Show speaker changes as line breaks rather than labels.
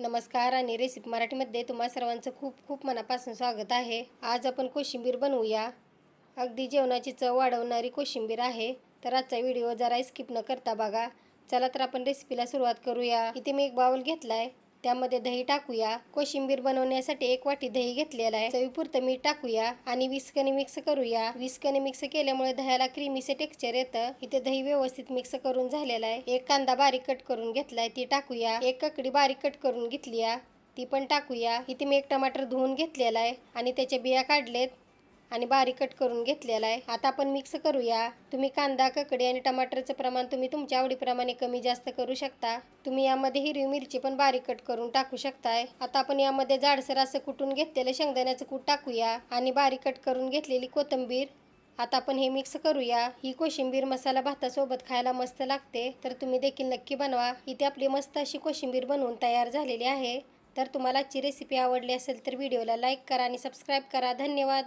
नमस्कार आणि रेसिपी मराठीमध्ये तुम्हा सर्वांचं खूप खूप मनापासून स्वागत आहे. आज आपण कोशिंबीर बनवूया. अगदी जेवणाची चव वाढवणारी कोशिंबीर आहे. तर आजचा व्हिडिओ जरा स्किप न करता बघा. चला तर आपण रेसिपीला सुरुवात करूया. इथे मी एक बाउल घेतला आहे त्यामध्ये दही टाकूया. कोशिंबीर बनवण्यासाठी एक वाटी दही घेतलेला आहे. चवीपुरतं मीठ टाकूया आणि विस्कने मिक्स करूया. विस्कने मिक्स केल्यामुळे दह्याला क्रीमीचे टेक्स्चर येतं. इथे दही व्यवस्थित मिक्स करून झालेला आहे. एक कांदा बारीक कट करून घेतलाय. ती टाकूया. एक ककडी बारीक कट करून घेतली ती पण टाकूया. इथे मी एक टमाटर धुवून घेतलेला आहे. आणि त्याच्या बिया काढलेत. आणि बारीक कट करून घेतलेला आहे. आता आपण मिक्स करूया. तुम्ही कांदा ककडी आणि टमाटरचं प्रमाण तुम्ही तुमच्या आवडीप्रमाणे कमी जास्त करू शकता. तुम्ही यामध्ये हिरवी मिरची पण बारीक कट करून टाकू शकताय. आता आपण यामध्ये जाडसर असं कुटून घेतलेलं शेंगदाण्याचं कूट टाकूया आणि बारीक कट करून घेतलेली कोथिंबीर. आता आपण हे मिक्स करूया. ही कोशिंबीर मसाला भातासोबत खायला मस्त लागते. तर तुम्ही देखील नक्की बनवा. इथे आपली मस्त अशी कोशिंबीर बनवून तयार झालेली आहे. तर तुम्हाला आजची रेसिपी आवडली असेल तर व्हिडिओला लाईक करा आणि सबस्क्राईब करा. धन्यवाद!